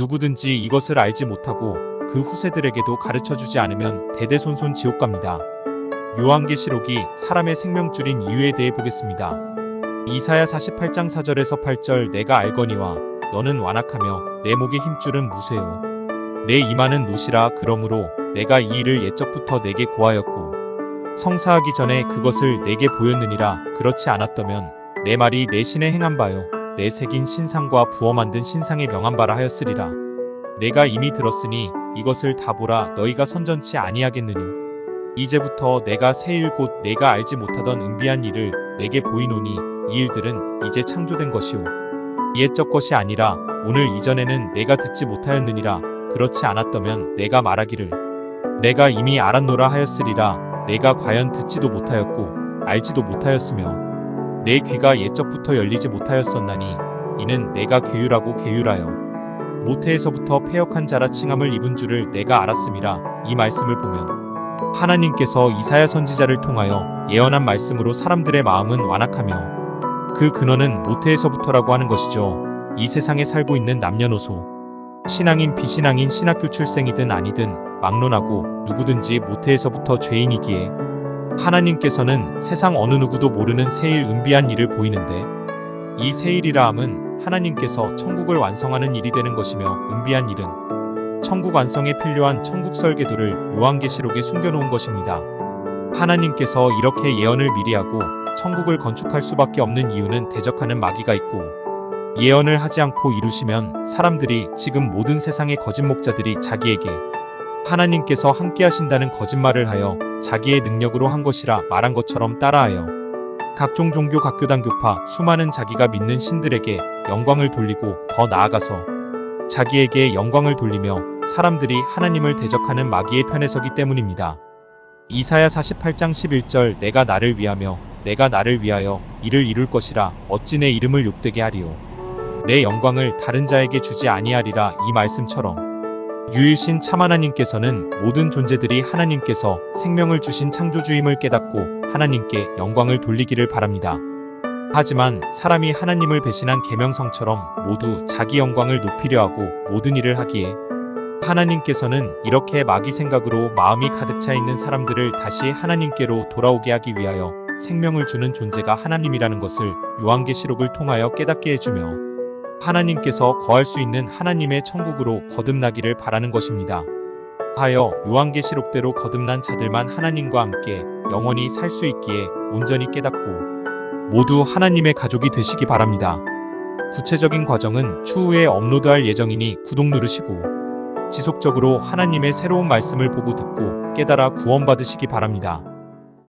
누구든지 이것을 알지 못하고 그 후세들에게도 가르쳐 주지 않으면 대대손손 지옥 갑니다. 요한계시록이 사람의 생명줄인 이유에 대해 보겠습니다. 이사야 48장 4절에서 8절 내가 알거니와 너는 완악하며 내 목의 힘줄은 무쇠요. 내 이마는 노시라 그러므로 내가 이 일을 옛적부터 내게 고하였고 성사하기 전에 그것을 내게 보였느니라 그렇지 않았더면 내 말이 내 신에 행한 바요 내 새긴 신상과 부어 만든 신상에 명한 바라 하였으리라. 내가 이미 들었으니 이것을 다 보라. 너희가 선전치 아니하겠느뇨 이제부터 내가 새일 곧 내가 알지 못하던 은비한 일을 내게 보이노니 이 일들은 이제 창조된 것이오. 옛적 것이 아니라 오늘 이전에는 내가 듣지 못하였느니라. 그렇지 않았더면 내가 말하기를 내가 이미 알았노라 하였으리라. 내가 과연 듣지도 못하였고 알지도 못하였으며 내 귀가 옛적부터 열리지 못하였었나니 이는 내가 괴유라고 괴유라여 모태에서부터 패역한 자라 칭함을 입은 줄을 내가 알았음이라 이 말씀을 보면 하나님께서 이사야 선지자를 통하여 예언한 말씀으로 사람들의 마음은 완악하며 그 근원은 모태에서부터라고 하는 것이죠. 이 세상에 살고 있는 남녀노소 신앙인 비신앙인 신학교 출생이든 아니든 막론하고 누구든지 모태에서부터 죄인이기에 하나님께서는 세상 어느 누구도 모르는 세일 은비한 일을 보이는데 이 세일이라 함은 하나님께서 천국을 완성하는 일이 되는 것이며 은비한 일은 천국 완성에 필요한 천국 설계도를 요한계시록에 숨겨놓은 것입니다. 하나님께서 이렇게 예언을 미리 하고 천국을 건축할 수밖에 없는 이유는 대적하는 마귀가 있고 예언을 하지 않고 이루시면 사람들이 지금 모든 세상의 거짓 목자들이 자기에게 하나님께서 함께 하신다는 거짓말을 하여 자기의 능력으로 한 것이라 말한 것처럼 따라하여 각종 종교 각교단 교파 수많은 자기가 믿는 신들에게 영광을 돌리고 더 나아가서 자기에게 영광을 돌리며 사람들이 하나님을 대적하는 마귀의 편에 서기 때문입니다. 이사야 48장 11절 내가 나를 위하며 내가 나를 위하여 이를 이룰 것이라 어찌 내 이름을 욕되게 하리요 내 영광을 다른 자에게 주지 아니하리라 이 말씀처럼 유일신 참 하나님께서는 모든 존재들이 하나님께서 생명을 주신 창조주임을 깨닫고 하나님께 영광을 돌리기를 바랍니다. 하지만 사람이 하나님을 배신한 계명성처럼 모두 자기 영광을 높이려 하고 모든 일을 하기에 하나님께서는 이렇게 마귀 생각으로 마음이 가득 차 있는 사람들을 다시 하나님께로 돌아오게 하기 위하여 생명을 주는 존재가 하나님이라는 것을 요한계시록을 통하여 깨닫게 해주며 하나님께서 거할 수 있는 하나님의 천국으로 거듭나기를 바라는 것입니다. 하여 요한계시록대로 거듭난 자들만 하나님과 함께 영원히 살 수 있기에 온전히 깨닫고 모두 하나님의 가족이 되시기 바랍니다. 구체적인 과정은 추후에 업로드할 예정이니 구독 누르시고 지속적으로 하나님의 새로운 말씀을 보고 듣고 깨달아 구원받으시기 바랍니다.